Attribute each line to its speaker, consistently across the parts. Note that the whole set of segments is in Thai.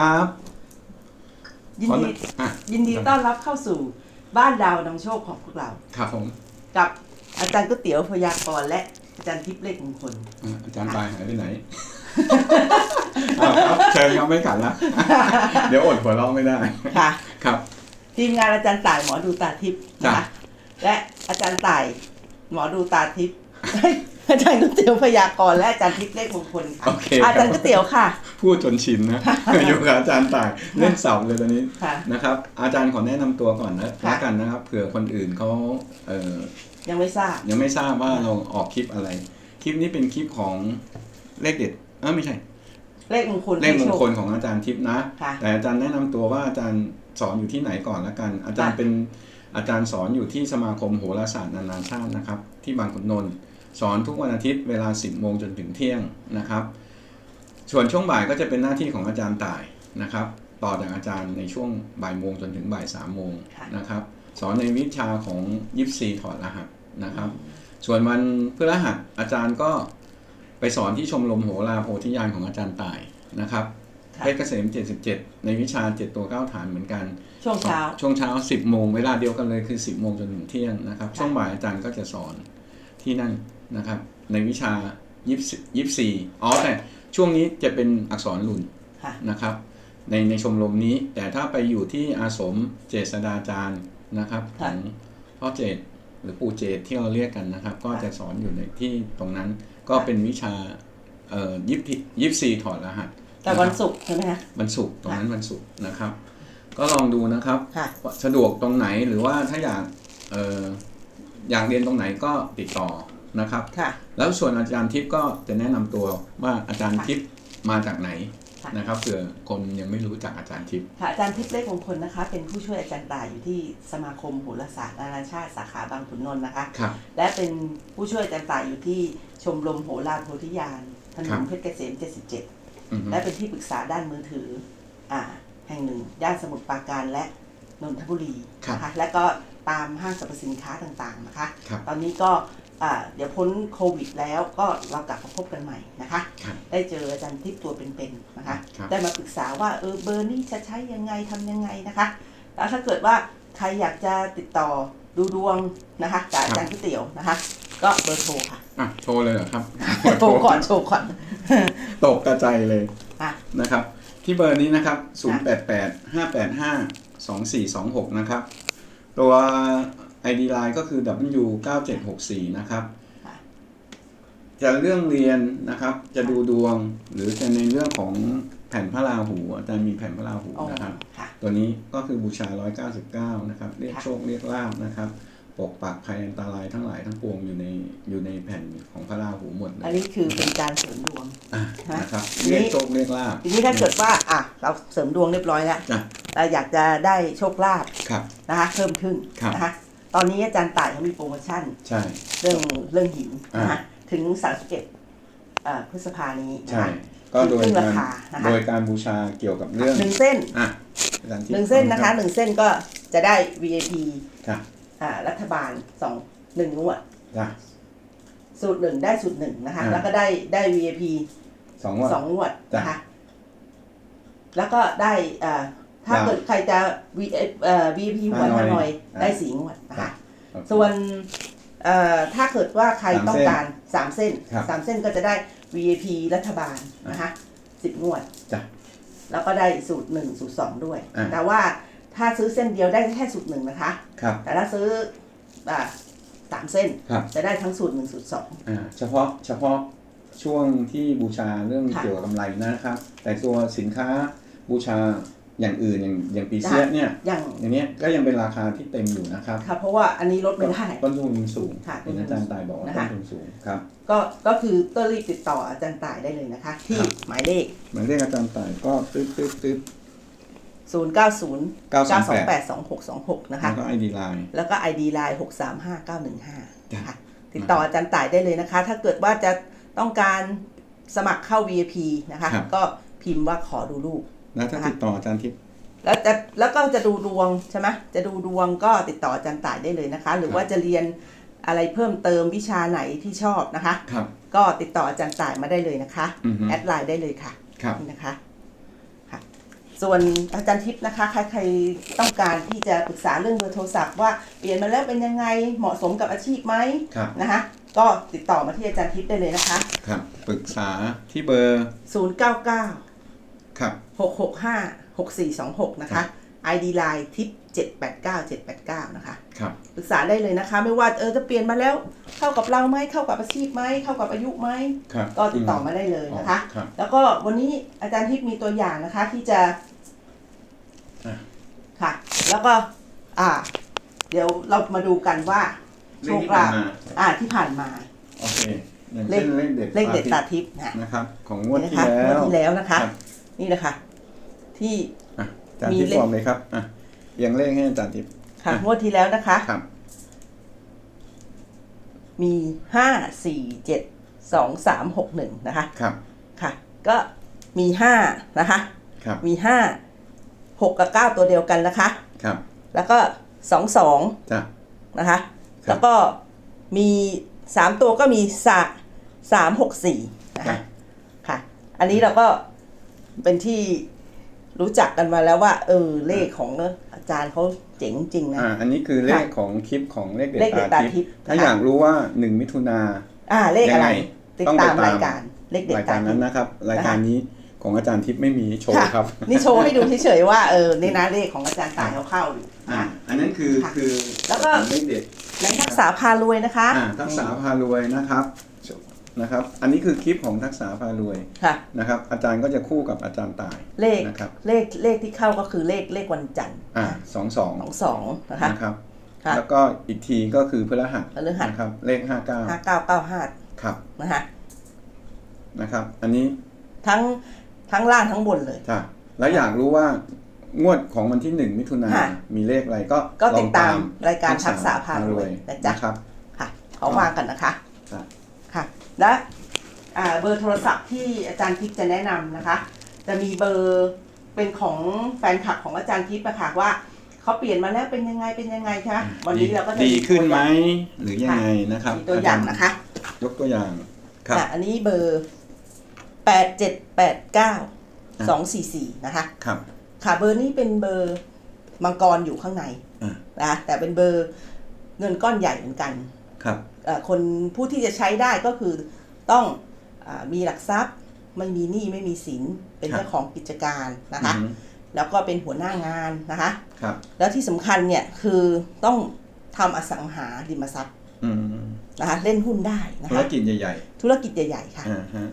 Speaker 1: ครับ
Speaker 2: ยิน
Speaker 1: ขอ
Speaker 2: ดี
Speaker 1: อะ
Speaker 2: ยินดีต้อนรับเข้าสู่บ้านดาวนำโชคของพวกเรา
Speaker 1: ครับผม
Speaker 2: กับอาจารย์ก๋วยเตี๋ยวพยากรณ์และอาจารย์ทิพย์เลขมงคล
Speaker 1: อะอาจารย์ตายหายไปไหนอ้าวครับเชิญครับไม่ขันละเดี๋ยวอดหัวเราะไม่ได้
Speaker 2: ค่ะ
Speaker 1: ครับ
Speaker 2: ทีมงานอาจารย์ต่ายหมอดูตาทิพย์นะ
Speaker 1: จ้ะ
Speaker 2: คะและอาจารย์ต่ายหมอดูตาทิพย์ อาจารย์ก๋วยเตี๋ยวพยากรณ์และอาจารย์ทิพย์เลขมงคลค่ะ
Speaker 1: โอเค
Speaker 2: อาจารย์ก๋วยเตี๋ยวค่ะ
Speaker 1: พูดจนชินนะ อยู่กับอาจารย์ตายเล่นเสาเลยตอนนี้
Speaker 2: ค่ะ
Speaker 1: นะครับ อาจารย์ขอแนะนำตัวก่อนนะ
Speaker 2: ค่ะ
Speaker 1: แล้วกันนะครับเผื่อคนอื่นเขาเอ่อ
Speaker 2: ยังไม่ทราบ
Speaker 1: ยังไม่ทราบว่าเราออกคลิปอะไร คลิปนี้เป็นคลิปของเลขเด็ดเออไม่ใช่
Speaker 2: เลขมงคล
Speaker 1: เลขมงคล
Speaker 2: ให้โช
Speaker 1: ของอาจารย์ทิพย์นะ
Speaker 2: ค่ะ
Speaker 1: แต่อาจารย์แนะนำตัวว่าอาจารย์สอนอยู่ที่ไหนก่อนละกัน อาจารย์
Speaker 2: ค่ะ
Speaker 1: เป็นอาจารย์สอนอยู่ที่สมาคมโหราศาสตร์นานาชาตินะครับ ที่บางขุนนนท์ สอนทุกวันอาทิตย์เวลา 10โมงจนถึงเที่ยงนะครับ ส่วนช่วงบ่ายก็จะเป็นหน้าที่ของอาจารย์ต่ายนะครับ ต่อจากอาจารย์ในช่วงบ่ายโมงจนถึงบ่ายสามโมง
Speaker 2: ค่ะ
Speaker 1: นะครับสอนในวิชาของยิปซีถอดรหัสนะครับ ส่วนวันพฤหัสอาจารย์ก็ไปสอนที่ชมรมโหราโพธิญาณของอาจารย์ต่ายนะครับ
Speaker 2: ค่ะ
Speaker 1: เพชรเกษม 77 ในวิชา 7 ตัว 9 ฐานเหมือนกัน
Speaker 2: ช่วงเช้า
Speaker 1: ช่วงเช้า 10 โมง เวลาเดียวกันเลยคือ 10 โมงจนถึงเที่ยงนะครับ ช่วงบ่ายอาจารย์ก็จะสอนที่นั่น นะครับ ในวิชายิปซีอ๋อแต่ช่วงนี้จะเป็นอักษรหลุน
Speaker 2: ค่ะ
Speaker 1: นะครับ ในในชมรมนี้ แต่ถ้าไปอยู่ที่อาสมเจษดาจารย์นะครับข
Speaker 2: ค่ะ
Speaker 1: องพ่อเจตหรือปู่เจตที่เราเรียกกันนะครับ ก็จะสอนอยู่ในที่ตรงนั้นก็เป็นวิชาเอ่อยิปยิปซีถอดรหัส
Speaker 2: แต่วันศุกร์ใช่ไหมคะ
Speaker 1: วันศุกร์ตรงนั้นวันศุกร์นะครับ ก็ลองดูนะครับ
Speaker 2: ค่ะ
Speaker 1: ว่าสะดวกตรงไหนหรือว่าถ้าอยากเอ่ออยากเรียนตรงไหนก็ติดต่อ นะครับ
Speaker 2: ค่ะ
Speaker 1: แล้วส่วนอาจารย์ทิพย์ก็จะแนะนำตัวว่าอาจารย์ทิพย์มาจากไหน
Speaker 2: ค่ะ
Speaker 1: นะครับเผื่อคนยังไม่รู้จักอาจารย์ทิพย์
Speaker 2: ค่ะอาจารย์ทิพย์เลขมงคลนะคะ เป็นผู้ช่วยอาจารย์ต่ายอยู่ที่สมาคมโหราศาสตร์นานาชาติสาขาบางขุนนนท์นะคะ
Speaker 1: ครับ
Speaker 2: และเป็นผู้ช่วยอาจารย์ต่ายอยู่ที่ชมรมโหราโพธิญาณถน
Speaker 1: ครั
Speaker 2: น
Speaker 1: บ
Speaker 2: เพชรเกษม
Speaker 1: อือฮึ
Speaker 2: 77 และเป็นที่ปรึกษาด้านมือถืออ่าแห่งหนึ่งย่านสมุทรปราการและนนทบุรีนะคะและก็ตามห้างสรรพสินค้าต่างๆนะคะ
Speaker 1: ครับ
Speaker 2: ตอนนี้ก็อ่า เดี๋ยวพ้นโควิดแล้วก็เรากลับมาพบกันใหม่นะคะ
Speaker 1: ครับ
Speaker 2: ได้เจออาจารย์ทิพย์ตัวเป็นๆนะคะ
Speaker 1: ครับ
Speaker 2: ได้มาปรึกษาว่าเออเบอร์นี้จะใช้ยังไงทำยังไงนะคะ แล้วถ้าเกิดว่าใครอยากจะติดต่อดูดวงนะคะกับอาจารย์ก๋วยเตี๋ยวนะคะ ก็เบอร์โทรค่ะ
Speaker 1: อะโชว์เลยเหรอครับ
Speaker 2: โทรก่อนโชว์ก่อน
Speaker 1: ตกกระจายเลย
Speaker 2: อะ
Speaker 1: นะครับ ที่เบอร์นี้นะครับ 088 585 2426 นะครับ ตัว ID Line ก็คือ W9764 นะครับ
Speaker 2: ค่ะ
Speaker 1: จะเรื่องเรียนนะครับ จะดูดวง หรือจะในเรื่องของแผ่นพระราหูอาจารย์มีแผ่นพระราหู
Speaker 2: อ๋อ
Speaker 1: นะครับ
Speaker 2: ค่ะ
Speaker 1: ตัวนี้ก็คือบูชา 199 นะครับ เรียก
Speaker 2: ค่ะ
Speaker 1: โชคเรียกลาบนะครับ ปกปักภัยอันตรายทั้งหลายทั้งปวงอยู่ในอยู่ในแผ่นของพระราหูหมดเล
Speaker 2: อัน
Speaker 1: ย
Speaker 2: นี้คือเป็นการเสริมดวง
Speaker 1: อะ
Speaker 2: ฮะ
Speaker 1: นะครับ
Speaker 2: ทีนี้
Speaker 1: เรียกโชคเรียกลาบ
Speaker 2: ทีนี้ถ้าเกิดว่าอะเราเสริมดวงเรียบร้อยแล้ว
Speaker 1: จ้ะ
Speaker 2: เราอยากจะได้โชคลาภ
Speaker 1: ครับ
Speaker 2: นะคะเพิ่มขึ้น
Speaker 1: ครับ
Speaker 2: นะคะ ตอนนี้อาจารย์ต่ายเขามีโปรโมชั่น
Speaker 1: ใช่
Speaker 2: เรื่องเรื่องหินนะ
Speaker 1: อ่า
Speaker 2: คะถึง31อ่าพฤษภานี้นะ
Speaker 1: ใช่
Speaker 2: คะ
Speaker 1: ก็โดย
Speaker 2: ขึ้น
Speaker 1: การ
Speaker 2: ราคานะคะ
Speaker 1: โดยการบูชาเกี่ยวกับเรื่อง
Speaker 2: หนึ่งเส้น
Speaker 1: อะอาจารย์ที่
Speaker 2: หนึ่งเส้นนะคะหนึ่งเส้นก็จะได้ VIP
Speaker 1: ครับ
Speaker 2: อ่ารัฐบาลสองหนึ่งงวด
Speaker 1: จ้ะ
Speaker 2: สูตรหนึ่งได้สูตรหนึ่งนะคะ
Speaker 1: อ่า
Speaker 2: แล้วก็ได้ได้ VIP
Speaker 1: สองงวัน
Speaker 2: สองงวด
Speaker 1: จ้ะ
Speaker 2: นะคะแล้วก็ได้อ่า ถ้า
Speaker 1: ครับ
Speaker 2: เกิดใครจะ V เอ่อ VIP หัว
Speaker 1: ฮา
Speaker 2: ฮาน
Speaker 1: อย
Speaker 2: อย
Speaker 1: อ่า
Speaker 2: ได้สี่งวดนะคะ
Speaker 1: โอเค
Speaker 2: ส่วนเอ่อถ้าเกิดว่าใคร
Speaker 1: สาม
Speaker 2: ต้อง
Speaker 1: เส้น
Speaker 2: การสามเส้น
Speaker 1: ครับ
Speaker 2: สามเส้นก็จะได้ VIP รัฐบาลนะคะสิบงวด
Speaker 1: จ้ะ
Speaker 2: แล้วก็ได้สูตรหนึ่งสูตรสองด้วย
Speaker 1: อ่า
Speaker 2: แต่ว่าถ้าซื้อเส้นเดียวได้แค่สูตรหนึ่งนะคะ
Speaker 1: ครับ
Speaker 2: แต่ถ้าซื้ออ่าสามเส้น
Speaker 1: ครับ
Speaker 2: จะได้ทั้งสูตรหนึ่งสูตรสอง
Speaker 1: อ่าเฉพาะเฉพาะช่วงที่บูชาเรื่อง
Speaker 2: ค่ะ
Speaker 1: เกี่ยวกับกำไรนะครับ แต่ตัวสินค้าบูชา อย่างอื่นอย่างอย่างปีเสียเนี่ย
Speaker 2: อย่าง
Speaker 1: อย่างเนี้ยก็ยังเป็นราคาที่เต็มอยู่นะครับ
Speaker 2: ค่ะเพราะว่าอันนี้ลดไม่ได้
Speaker 1: ต้นทุนสูง
Speaker 2: ค่ะ
Speaker 1: เห็นอาจารย์ตายบอกว่า
Speaker 2: นะคะ
Speaker 1: ต้นทุนสูงครับ
Speaker 2: ก็ก็คือก็รีบติดต่ออาจารย์ต่ายได้เลยนะคะ ที่
Speaker 1: ครับ
Speaker 2: หมายเลข
Speaker 1: หมายเลขอาจารย์ตายก็ตึ๊ดตึ๊ดตึ๊ด
Speaker 2: 0 9 0 9 2
Speaker 1: 928
Speaker 2: 8 2 6 2 6นะคะ
Speaker 1: แล้วก็ไอดีไลน์
Speaker 2: แล้วก็ ID Line 6 3 5 9 1 5
Speaker 1: จ้ะ
Speaker 2: ค่ะติดต่ออาจารย์ต่ายได้เลยนะคะ ถ้าเกิดว่าจะต้องการสมัครเข้า VIP นะคะ
Speaker 1: ครับ
Speaker 2: ก็พิมพ์ว่าขอดูรูป
Speaker 1: แล้วถ้า
Speaker 2: นะคะ
Speaker 1: ติดต่ออาจารย์ทิพย์
Speaker 2: แล้วจะแล้วก็จะดูดวงใช่ไหมจะดูดวงก็ติดต่ออาจารย์ต่ายได้เลยนะคะ หรือว่าจะเรียนอะไรเพิ่มเติมวิชาไหนที่ชอบนะคะ
Speaker 1: ครับ
Speaker 2: ก็ติดต่ออาจารย์ต่ายมาได้เลยนะคะ
Speaker 1: อือฮึ
Speaker 2: แอดไลน์ได้เลยค่ะ
Speaker 1: ครับ
Speaker 2: นี่นะคะค่ะส่วนอาจารย์ทิพย์นะคะ ใครใครต้องการที่จะปรึกษาเรื่องเบอร์โทรศัพท์ว่าเปลี่ยนมาแล้วเป็นยังไงเหมาะสมกับอาชีพไหม
Speaker 1: ครับ
Speaker 2: นะคะก็ติดต่อมาที่อาจารย์ทิพย์ได้เลยนะคะ
Speaker 1: ครับ ปรึกษาที่เบอร์
Speaker 2: 099
Speaker 1: ครับ
Speaker 2: 665 6426นะคะ ID Line ทิป789 789 นะคะ
Speaker 1: ครับ
Speaker 2: ปรึกษาได้เลยนะคะ ไม่ว่าเออจะเปลี่ยนมาแล้วเข้ากับเราไหมเข้ากับอาชีพไหมเข้ากับอายุไหม
Speaker 1: ครับ
Speaker 2: ก็ติดต่อมาได้เลยนะคะ
Speaker 1: อ๋อครับ
Speaker 2: แล้วก็วันนี้อาจารย์ทิพย์มีตัวอย่างนะคะที่จะ
Speaker 1: อะ
Speaker 2: ค่ะ แล้วก็อ่า เดี๋ยวเรามาดูกันว่าโช
Speaker 1: เรื่อง
Speaker 2: ค
Speaker 1: ที่
Speaker 2: ลา
Speaker 1: ผ่าน
Speaker 2: ภ
Speaker 1: มา
Speaker 2: อ่าที่ผ่านมา
Speaker 1: โอเคอย่างเช่นเลขเด็ด
Speaker 2: เลขเด็ดตา
Speaker 1: อาทิตย์
Speaker 2: ทิพย์นะ
Speaker 1: นะครับ ของงวด
Speaker 2: นะ
Speaker 1: ที่
Speaker 2: คะ
Speaker 1: แล้
Speaker 2: งวด
Speaker 1: ว
Speaker 2: ที่แล้วนะคะ
Speaker 1: ครับ
Speaker 2: นี่แหละค่ะ ที่
Speaker 1: อะอาจารย์
Speaker 2: มี
Speaker 1: ทิพย์
Speaker 2: เลข
Speaker 1: ฟอร์มเลยครับอะเรียงเลขให้อาจารย์ทิพย์
Speaker 2: ค่ะ
Speaker 1: อะ
Speaker 2: งวดที่แล้วนะคะ
Speaker 1: ครับ
Speaker 2: มีห้าสี่เจ็ดสองสามหกหนึ่งนะคะ
Speaker 1: ครับ
Speaker 2: ค่ะ ก็มีห้านะคะ
Speaker 1: ครับ
Speaker 2: มีห้าหกกับเก้าตัวเดียวกันนะคะ
Speaker 1: ครับ
Speaker 2: แล้วก็สองสอง
Speaker 1: จ้ะ
Speaker 2: นะคะ
Speaker 1: ครับ
Speaker 2: แล้วก็มีสามตัวก็มีสะสามหกสี่นะ
Speaker 1: จ้ะ
Speaker 2: คะค่ะ อันนี้เราก็ เป็นที่รู้จักกันมาแล้วว่า เออเลขของอาจารย์เขาเจ๋งจริงนะ
Speaker 1: อ่าอันนี้คือเลข
Speaker 2: ค่ะ
Speaker 1: ของคลิปของเลขเด็ด
Speaker 2: เลขเด็ด
Speaker 1: ตา
Speaker 2: ตาทิ
Speaker 1: ทิ
Speaker 2: พ
Speaker 1: พ
Speaker 2: ย์
Speaker 1: ย์ถ้า
Speaker 2: ค่ะ
Speaker 1: อยากรู้ว่าหนึ่งมิถุนา
Speaker 2: อ่าเลขอะไร
Speaker 1: ยังไง
Speaker 2: ติด
Speaker 1: ต้องไป
Speaker 2: ตาม
Speaker 1: ตาม
Speaker 2: รายการเลขเด็ด
Speaker 1: ราย
Speaker 2: ตา
Speaker 1: การ
Speaker 2: ทิ
Speaker 1: นั้
Speaker 2: พ
Speaker 1: น
Speaker 2: ย์
Speaker 1: นะครับ รายการนี้ของอาจารย์ทิพย์ไม่มีโชว์
Speaker 2: ค่ะ
Speaker 1: ครับ
Speaker 2: นี่โชว์ให้ดูเฉยๆว่าเออนี่นะเลขของอาจารย์ตายเขาเข้าอยู่
Speaker 1: อ่า
Speaker 2: นะ
Speaker 1: อันนั้นคือ
Speaker 2: ค่ะ
Speaker 1: คือ
Speaker 2: แล้วก็
Speaker 1: เลขเด็ด
Speaker 2: ในทักษะพารวยนะคะ
Speaker 1: อ่าทักษะพารวยนะครับ นะครับ อันนี้คือคลิปของทักษะพารวย
Speaker 2: ค่ะ
Speaker 1: นะครับ อาจารย์ก็จะคู่กับอาจารย์ตาย
Speaker 2: เลข
Speaker 1: นะครับ
Speaker 2: เลขเลขที่เข้าก็คือเลขเลขวันจันทร์
Speaker 1: อ่าสองสอง
Speaker 2: สองสองนะคะ
Speaker 1: นะครับ
Speaker 2: ค่ะ
Speaker 1: แล้วก็อีกทีก็คือพฤหัส
Speaker 2: พฤหัส
Speaker 1: นะครับ เลขห้าเก้า
Speaker 2: ห้าเก้าเก้าห้า
Speaker 1: ครับ
Speaker 2: นะคะ
Speaker 1: นะครับ อันนี้
Speaker 2: ทั้งทั้งล่างทั้งบนเลย
Speaker 1: จ้ะแล้วอยากรู้ว่างวดของวันที่หนึ่งมิถุนา
Speaker 2: ค่ะ
Speaker 1: มีเลขอะไรก็
Speaker 2: ก็
Speaker 1: ล
Speaker 2: ติ
Speaker 1: อ
Speaker 2: ด
Speaker 1: ง
Speaker 2: ตามรายการทักษะพา
Speaker 1: พารร
Speaker 2: ว
Speaker 1: วยย
Speaker 2: นะจ๊ะ
Speaker 1: นะครับ
Speaker 2: ค่ะเขาวางกันนะคะ
Speaker 1: จ้ะ
Speaker 2: ค่ะ และอ่าเบอร์โทรศัพท์ที่อาจารย์ทิพย์จะแนะนำนะคะ จะมีเบอร์เป็นของแฟนคลับของอาจารย์ทิพย์นะคะว่าเขาเปลี่ยนมาแล้วเป็นยังไงเป็นยังไงคะวันนี้เราก็จะ
Speaker 1: ดีขึ้นไหม
Speaker 2: ตัวอย่าง
Speaker 1: หรือยังไงนะครับ
Speaker 2: มีตัวอย่างนะคะ
Speaker 1: ยกตัวอย่างครับ
Speaker 2: อะอันนี้เบอร์แปดเจ็ดแปดเก้าสองสี่สี่นะคะ
Speaker 1: ครับ
Speaker 2: ค่ะเบอร์นี้เป็นเบอร์มังกรอยู่ข้างใน
Speaker 1: อ่า
Speaker 2: นะแต่เป็นเบอร์เงินก้อนใหญ่เหมือนกัน
Speaker 1: ครับ
Speaker 2: เอ่อคนผู้ที่จะใช้ได้ก็คือต้องอามีหลักทรัพย์ไม่มีหนี้ไม่มีสินเป็น
Speaker 1: ครับ
Speaker 2: เจ้าของกิจการนะคะ
Speaker 1: อือฮึ
Speaker 2: แล้วก็เป็นหัวหน้างานนะคะ
Speaker 1: ครับ
Speaker 2: แล้วที่สำคัญเนี่ยคือต้องทำอสังหาริมทรัพย์
Speaker 1: อืม
Speaker 2: นะคะเล่นหุ้นได้นะ
Speaker 1: ธุร
Speaker 2: คะ
Speaker 1: กิจใหญ่
Speaker 2: ธุรกิจใหญ่ ๆ ค่ะ
Speaker 1: ๆอ่าฮะ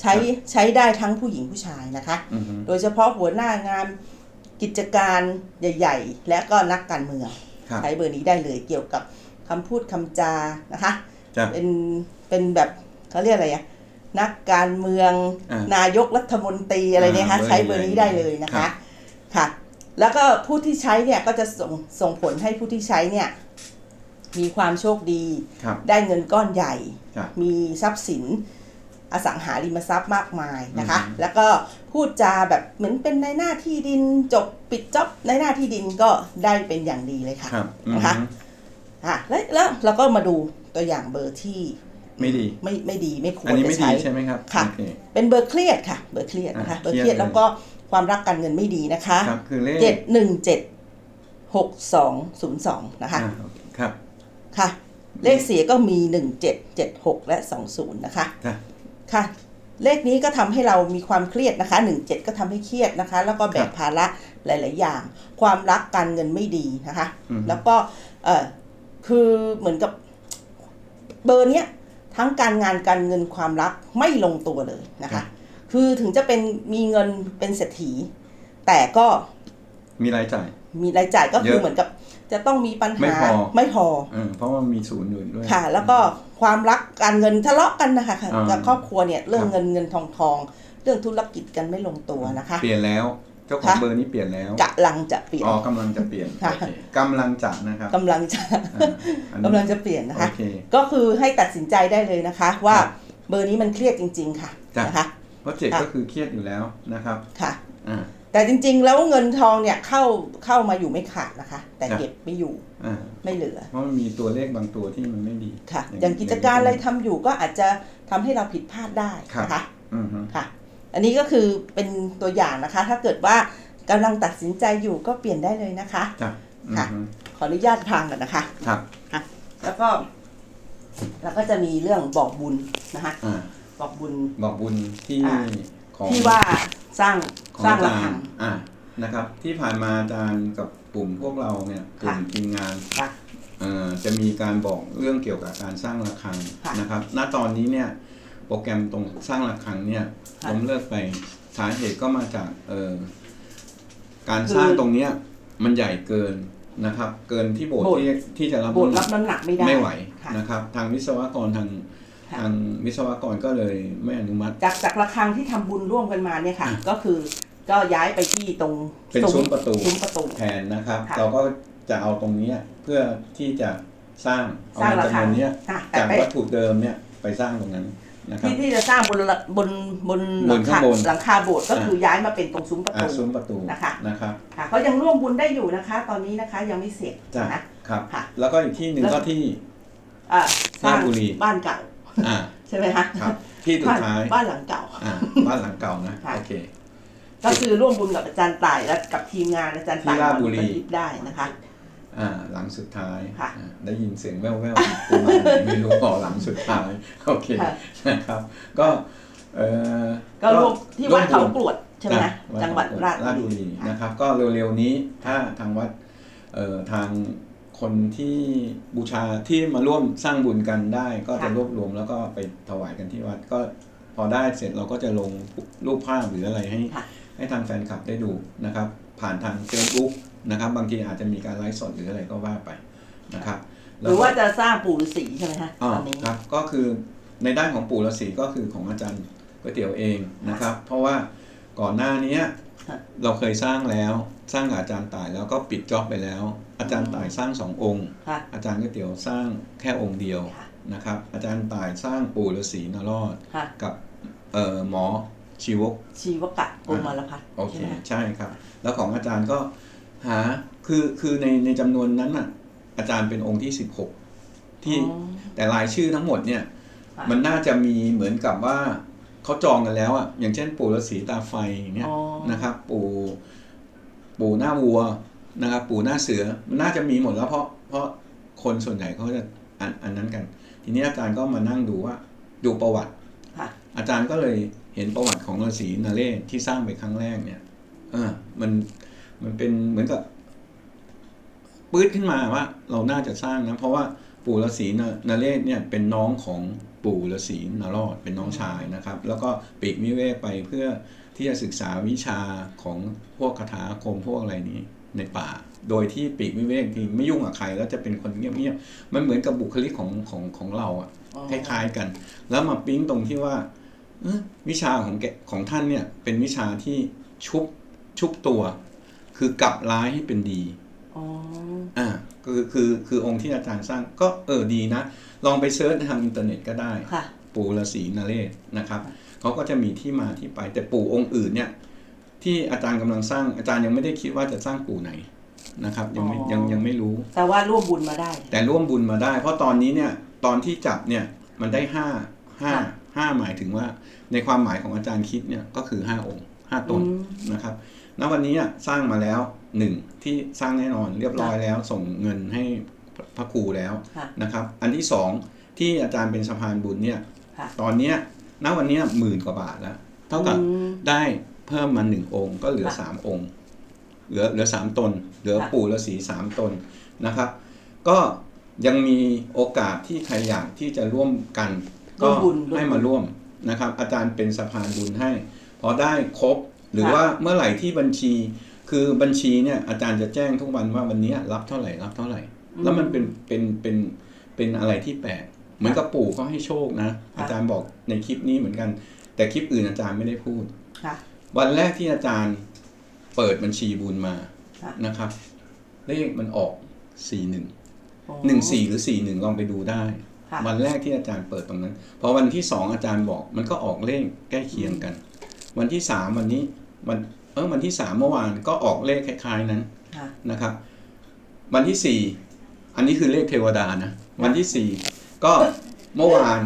Speaker 2: ใช้ใช้ได้ทั้งผู้หญิงผู้ชายนะคะ
Speaker 1: อือฮึ
Speaker 2: โดยเฉพาะหัวหน้างานกิจการใหญ่ ๆ และก็นักการเมือง
Speaker 1: ครับ
Speaker 2: ใช้เบอร์นี้ได้เลยเกี่ยวกับ คำพูดคำจานะคะ
Speaker 1: จ้ะ
Speaker 2: เป็นเป็นแบบเขาเรียกอะไรอะนักการเมือง
Speaker 1: อ่านา
Speaker 2: ยกรัฐมนตรีอะไรเนี่ยค่ะ
Speaker 1: อ่า
Speaker 2: ใช้เบอร์นี้ได้เลยนะ
Speaker 1: ครั
Speaker 2: คะ
Speaker 1: บ
Speaker 2: ค่ะ แล้วก็ผู้ที่ใช้เนี่ยก็จะส่งส่งผลให้ผู้ที่ใช้เนี่ยมีความโชคดี
Speaker 1: ครับ
Speaker 2: ได้เงินก้อนใหญ่
Speaker 1: ครับ
Speaker 2: มีทรัพย์สินอสังหาริมทรัพย์มากมายนะคะ
Speaker 1: อืม
Speaker 2: แล้วก็พูดจาแบบเหมือนเป็นในหน้าที่ดินจบปิดจ็อบในหน้าที่ดินก็ได้เป็นอย่างดีเลยค่ะ
Speaker 1: ครับอือ
Speaker 2: นะคะ
Speaker 1: ฮึ
Speaker 2: อะแล้วแล้วเราก็มาดูตัวอย่างเบอร์ที่
Speaker 1: ไม่ดี
Speaker 2: ไม่ไม่ดีไม่ควร
Speaker 1: อันนี้
Speaker 2: จะ
Speaker 1: ไม่ดี
Speaker 2: ใช้
Speaker 1: ใช่ไหมครับ
Speaker 2: ค่ะ
Speaker 1: โอเค
Speaker 2: เป็นเบอร์เครียดค่ะ เบอร์เครียดนะคะ
Speaker 1: อะ
Speaker 2: เบอร์
Speaker 1: เค
Speaker 2: เค
Speaker 1: รี
Speaker 2: รี
Speaker 1: ย
Speaker 2: ย
Speaker 1: ด
Speaker 2: ดแล้วก็ความรักการเงินไม่ดีนะคะ
Speaker 1: ครับคือเลข
Speaker 2: เจ็ดหนึ่งเจ็ดหกสองศูนย์สองนะคะ
Speaker 1: อ่าครับ
Speaker 2: ค่ะ เลขเสียก็มีหนึ่งเจ็ดเจ็ดหกและสองศูนย์นะคะ
Speaker 1: จ้ะ
Speaker 2: ค่ะ เลขนี้ก็ทำให้เรามีความเครียดนะคะหนึ่งเจ็ดก็ทำให้เครียดนะคะ แล้วก็แบกภาระหลาย ๆ อย่าง ความรักการเงินไม่ดีนะคะ
Speaker 1: อืม
Speaker 2: แล้วก็เออ คือเหมือนกับเบอร์เนี้ยทั้งการงานการเงินความรักไม่ลงตัวเลยนะ
Speaker 1: ครั
Speaker 2: คะ
Speaker 1: บ
Speaker 2: คือถึงจะเป็นมีเงินเป็นเศรษฐี แต่ก็
Speaker 1: มีรายจ่าย
Speaker 2: มีรายจ่ายก็คื
Speaker 1: เย
Speaker 2: อ
Speaker 1: อะ
Speaker 2: เหมือนกับ จะต้องมีปัญ
Speaker 1: ไม่
Speaker 2: หา
Speaker 1: พอ
Speaker 2: ไม่พอ
Speaker 1: เออเพราะว่ามีศูนย์อยู่ด้วย
Speaker 2: ค่ะ แล้วก็ความรักการเงินทะเลาะกันนะคะ
Speaker 1: อ่า
Speaker 2: กับครอบครัวเนี่ยเรื่อง
Speaker 1: ครับ
Speaker 2: เงินเงินทองทอง เรื่องธุรกิจกันไม่ลงตัวนะคะ
Speaker 1: เปลี่ยนแล้ว เจ้าของ
Speaker 2: ค่ะ
Speaker 1: เบอร์นี้เปลี่ยนแล้ว
Speaker 2: กำลังจะเปลี่ยน
Speaker 1: อ๋อกำลังจะเปลี่ยน
Speaker 2: ค่ะ
Speaker 1: โอเคกำลังจะนะครับ
Speaker 2: กำลังจะ
Speaker 1: อ่าอันนี้
Speaker 2: กำลังจะเปลี่ยนนะคะ
Speaker 1: โอเค
Speaker 2: ก็คือให้ตัดสินใจได้เลยนะคะ ว่า
Speaker 1: ครับ
Speaker 2: เบอร์นี้มันเครียดจริง ๆ ค่ะ
Speaker 1: จ้ะ
Speaker 2: นะคะ
Speaker 1: เพราะเจ็ด
Speaker 2: ค่ะ
Speaker 1: ก็คือเครียดอยู่แล้วนะครับ
Speaker 2: ค่ะ
Speaker 1: อ่า
Speaker 2: แต่จริง ๆ แล้วเงินทองเนี่ยเข้าเข้ามาอยู่ไม่ขาดนะคะ แต่
Speaker 1: ครับ
Speaker 2: เก็บไม่อยู่
Speaker 1: อ่า
Speaker 2: ไม่เหลือ
Speaker 1: เพราะมันมีตัวเลขบางตัวที่มันไม่ดี
Speaker 2: ค่ะ
Speaker 1: อย่าง
Speaker 2: อย่างกิจการอะไรทำอยู่ก็อาจจะทำให้เราผิดพลาดได้
Speaker 1: ครับ
Speaker 2: นะคะ
Speaker 1: อือฮึ
Speaker 2: ค่ะ อันนี้ก็คือเป็นตัวอย่างนะคะ ถ้าเกิดว่ากำลังตัดสินใจอยู่ก็เปลี่ยนได้เลยนะคะ
Speaker 1: จ้ะ
Speaker 2: ค่ะ
Speaker 1: อือฮึ
Speaker 2: ขออนุญาตทางก่อนนะคะ
Speaker 1: ครับ
Speaker 2: แล้วก็แล้วก็จะมีเรื่องบอกบุญนะคะ
Speaker 1: อ่า
Speaker 2: บอกบุญ
Speaker 1: บอกบุญที่
Speaker 2: อ่า
Speaker 1: ของ
Speaker 2: ที่ว่าสร้าง
Speaker 1: ของ
Speaker 2: สร้าง
Speaker 1: อา
Speaker 2: ระ
Speaker 1: จาร
Speaker 2: ฆัง
Speaker 1: ย์อ่านะครับ ที่ผ่านมาอาจารย์กับกลุ่มพวกเราเนี่ยกลุ่ม
Speaker 2: ค่ะ
Speaker 1: ทีมงาน
Speaker 2: ค่ะ
Speaker 1: เอ่อจะมีการบอกเรื่องเกี่ยวกับการสร้างระฆัง
Speaker 2: ค่ะ
Speaker 1: นะครับ ณ ตอนนี้เนี่ย โปรแกรมตรงสร้างระฆังเนี่ย
Speaker 2: ค่ะ
Speaker 1: ล้มเลิกไปสาเหตุก็มาจากเอ่อการสร้างตรงเนี้ยมันใหญ่เกินนะครับ เกินที่โบสถ์ที่ที่จะรับ
Speaker 2: โบสถ์
Speaker 1: น้ำห
Speaker 2: รั
Speaker 1: นั
Speaker 2: บ
Speaker 1: ก
Speaker 2: น้ำหนักไม่ได้
Speaker 1: ไม่ไหว
Speaker 2: ค่ะ
Speaker 1: นะครับ ทางวิศวกรทาง
Speaker 2: ค่ะ
Speaker 1: ทางวิศวกรก็เลยไม่อนุมัติ
Speaker 2: จากจากระฆังที่ทำบุญร่วมกันมาเนี่ยค่ะ
Speaker 1: อะ
Speaker 2: ก็คือก็ย้ายไปที่ตรง
Speaker 1: เป็นซุ้มประตู
Speaker 2: ซุ้มประตู
Speaker 1: แทนนะครับ
Speaker 2: ค่ะ
Speaker 1: เราก็จะเอาตรงเนี้ยเพื่อที่จะสร้างเอา
Speaker 2: สร้าง
Speaker 1: เงิน
Speaker 2: ระ
Speaker 1: จำ
Speaker 2: ฆั
Speaker 1: น
Speaker 2: ง
Speaker 1: วนเนี้ย
Speaker 2: ค่ะแต่
Speaker 1: จาก
Speaker 2: ไป
Speaker 1: วัตถุเดิมเนี่ยไปสร้างตรงนั้น นะครับ
Speaker 2: ที่ที่จะสร้างบนระบนบนห
Speaker 1: บ
Speaker 2: ลั
Speaker 1: น
Speaker 2: ง
Speaker 1: ข้า
Speaker 2: คาง
Speaker 1: บน
Speaker 2: หลังคาโบสถ์ก็
Speaker 1: อะ
Speaker 2: คือย้ายมาเป็นตรงซุ้มประ
Speaker 1: อ่า
Speaker 2: ตู
Speaker 1: ซุ้มประตู
Speaker 2: นะคะ
Speaker 1: นะครับ
Speaker 2: ค่ะก็ยังร่วมบุญได้อยู่นะคะ ตอนนี้นะคะยังไม่เสร็จ
Speaker 1: จ้ะ
Speaker 2: นะ ครับ ค่ะ
Speaker 1: แล้วก็อีกที่หนึ่ง
Speaker 2: แล้ว
Speaker 1: ก็ที่
Speaker 2: อะสร้าง
Speaker 1: ราชบุรี
Speaker 2: บ้านเก่า
Speaker 1: อ่า
Speaker 2: ใช่ไหมคะ
Speaker 1: ครับ ที่สุด
Speaker 2: บ้าน
Speaker 1: ท้าย
Speaker 2: บ้านหลังเก่า
Speaker 1: อ่าบ้านหลังเก่านะ
Speaker 2: ค่ะ
Speaker 1: โอเค
Speaker 2: ก็คือร่วมบุญกับอาจารย์ต่ายและกับทีมงานอาจารย์ต่าย
Speaker 1: ที่ราชบุรี
Speaker 2: มาทิพย์ได้นะคะ
Speaker 1: อ่าหลังสุดท้าย
Speaker 2: ค่ะ
Speaker 1: อ่าได้ยินเสียงแว่วๆประมาณไหนไม่รู้พอหลังสุดท้าย โอเค
Speaker 2: ค่ะ
Speaker 1: นะครับ ก็เอ่อ
Speaker 2: ก็ร่วมที่วัดเขากรวดใช่ไหม
Speaker 1: นะ
Speaker 2: คะจังหวัดราช
Speaker 1: ราช
Speaker 2: บุ
Speaker 1: บุ
Speaker 2: รี
Speaker 1: รี
Speaker 2: ค่ะ
Speaker 1: นะครับ ก็เร็วๆนี้ถ้าทางวัดเอ่อทางคนที่บูชาที่มาร่วมสร้างบุญกันได้ ก็จะรวบรวมแล้วก็ไปถวายกันที่วัด ก็พอได้เสร็จเราก็จะลงรูปภาพหรืออะไรให้
Speaker 2: ค่ะ
Speaker 1: ให้ทางแฟนคลับได้ดูนะครับ ผ่านทาง Facebook นะครับ บางทีอาจจะมีการไลฟ์สดหรืออะไรก็ว่าไปนะครับ
Speaker 2: หรือว่าจะสร้างปู่ฤาษีใช่ไหมคะ
Speaker 1: อ๋อ
Speaker 2: ตอนนี้
Speaker 1: ครับก็คือในด้านของปู่ฤาษีก็คือของอาจารย์ก๋วยเตี๋ยวเองนะครับ เพราะว่าก่อนหน้านี้
Speaker 2: ค่ะ
Speaker 1: เราเคยสร้างแล้วสร้างกับอาจารย์ต่ายแล้วก็ปิดจ็อบไปแล้ว อาจารย์ต่ายสร้างสององค์
Speaker 2: ค่ะ
Speaker 1: อาจารย์ก๋วยเตี๋ยวสร้างแค่องค์เดียว
Speaker 2: ค่ะ
Speaker 1: นะครับ อาจารย์ต่ายสร้างปู่ฤาษีนรอด
Speaker 2: ค่ะ
Speaker 1: กับเอ่อหมอชีวก
Speaker 2: ชีวกะโกมารพัฒน์
Speaker 1: โอเค
Speaker 2: ใช่ไหม
Speaker 1: ใช่ครับ แล้วของอาจารย์ก็ หาคือคือในในจำนวนนั้นน่ะ อาจารย์เป็นองค์ที่16ที่
Speaker 2: อ๋อ
Speaker 1: แต่รายชื่อทั้งหมดเนี่ย
Speaker 2: ค่ะ
Speaker 1: มันน่าจะมีเหมือนกับว่าเขาจองกันแล้วอะอย่างเช่น ปู่ฤาษีตาไฟอย่างเงี้ย
Speaker 2: อ๋อ
Speaker 1: นะครับ ปู่ปู่หน้าวัวนะครับ ปู่หน้าเสือมันน่าจะมีหมดแล้วเพราะเพราะคนส่วนใหญ่เขาจะอันอันนั้นกัน ทีนี้อาจารย์ก็มานั่งดูว่าดูประวัติ
Speaker 2: ค่ะ
Speaker 1: อาจารย์ก็เลยเห็นประวัติของฤาษีนเรศที่สร้างไปครั้งแรกเนี่ยเออมัน มันเป็นเหมือนกับปื๊ดขึ้นมาว่า เราน่าจะสร้างนะ เพราะว่าปู่ฤาษีนนเรศเนี่ยเป็นน้องของปู่ฤาษีนรอดเป็นน้องชายนะครับ แล้วก็ปลีกวิเวกไปเพื่อที่จะศึกษาวิชาของพวกคาถาอาคมพวกอะไรนี้ในป่า โดยที่ปลีกวิเวกที่ไม่ยุ่งกับใครแล้วจะเป็นคนเงียบๆมันเหมือนกับบุคลิกของของของเราอะ
Speaker 2: อ๋อ
Speaker 1: คล้ายๆกัน แล้วมาปิ๊งตรงที่ว่าเอ๊ะวิชาของแกของท่านเนี่ยเป็นวิชาที่ชุบชุบตัว คือกลับร้ายให้เป็นดี
Speaker 2: อ๋อ
Speaker 1: อ่าคือคือคือองค์ที่อาจารย์สร้างก็เออดีนะ ลองไปเซิร์ชทางอินเทอร์เน็ตก็ได้
Speaker 2: ค่ะ
Speaker 1: ปู่ฤาษีนเรศนะครับเขาก็จะมีที่มาที่ไป แต่ปู่องค์อื่นเนี่ย ที่อาจารย์กำลังสร้างอาจารย์ยังไม่ได้คิดว่าจะสร้างปู่ไหนนะครับยังไม่
Speaker 2: อ๋อ
Speaker 1: ยังยังไม่รู้
Speaker 2: แต่ว่าร่วมบุญมาได้
Speaker 1: แต่ร่วมบุญมาได้ เพราะตอนนี้เนี่ยตอนที่จับเนี่ยมันได้ห้าห้า
Speaker 2: ค่ะ
Speaker 1: ห้าหมายถึงว่า ในความหมายของอาจารย์คิดเนี่ยก็คือห้าองค์ห้าตน
Speaker 2: อืม
Speaker 1: นะครับ ณวันนี้อะสร้างมาแล้วหนึ่งที่สร้างแน่นอนเรียบร้อยแล้ว ส่งเงินให้พระครูแล้ว
Speaker 2: ค่ะ
Speaker 1: นะครับ อันที่สองที่อาจารย์เป็นสะพานบุญเนี่ย
Speaker 2: ค่ะ
Speaker 1: ตอนเนี้ยณวันเนี้ยหมื่นกว่าบาทแล้วเท่ากับ
Speaker 2: อืม
Speaker 1: ได้เพิ่มมาหนึ่งองค์ก็เหลือ
Speaker 2: ค่ะ
Speaker 1: สามองค์ เหลือเหลือสามตน เหลือ
Speaker 2: ค่ะ
Speaker 1: ปู่ฤาษีสามตนนะครับ ก็ยังมีโอกาสที่ใครอยากที่จะร่วมกัน
Speaker 2: ร่
Speaker 1: ก็
Speaker 2: วมบุญ
Speaker 1: ให้
Speaker 2: ร่วมบุญ
Speaker 1: มาร่วมนะครับ อาจารย์เป็นสะพานบุญให้ พอได้ครบ หรือ
Speaker 2: ค่ะ
Speaker 1: ว่าเมื่อไหร่ที่บัญชี คือบัญชีเนี่ยอาจารย์จะแจ้งทุกวันว่าวันนี้รับเท่าไหร่รับเท่าไหร่ แล้วมันเป็นเป็นเป็นเป็นอะไรที่แปลกเหมือนกับปู่เขาให้โชคนะ อาจารย์บอกในคลิปนี้เหมือนกัน แต่คลิปอื่นอาจารย์ไม่ได้พูด
Speaker 2: ค่ะ
Speaker 1: วันแรกที่อาจารย์เปิดบัญชีบุญมา
Speaker 2: ค่ะ
Speaker 1: นะครับ เลขมันออกสี่หนึ่ง
Speaker 2: อ๋อ
Speaker 1: หนึ่งสี่หรือสี่หนึ่งลองไปดูได้
Speaker 2: ค่ะ
Speaker 1: วันแรกที่อาจารย์เปิดตรงนั้น พอวันที่สองอาจารย์บอกมันก็ออกเลขใกล้เคียงกัน วันที่สามวันนี้วันเออวันที่สามเมื่อวานก็ออกเลขคล้ายๆนั้น
Speaker 2: ค่ะ
Speaker 1: นะครับ วันที่สี่อันนี้คือเลขเทวดานะวันที่สี่ก็เมื่อวาน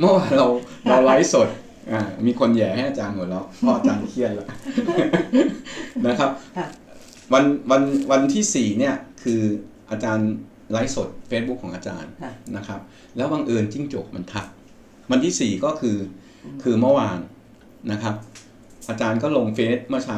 Speaker 1: เมื่อวานเราเราไลฟ์สดอ่ามีคนแหย่ให้อาจารย์หัวเราะเพราะอาจารย์เครียดแล้วนะครับ
Speaker 2: ค่ะ
Speaker 1: วันวันวันที่สี่เนี่ยคืออาจารย์ไลฟ์สด Facebook ของอาจารย์
Speaker 2: ค่ะ
Speaker 1: นะครับ แล้วบังเอิญจิ้งจกมันทัก วันที่สี่ก็คือคือเมื่อวานนะครับ อาจารย์ก็ลงเฟซเมื่อเช้า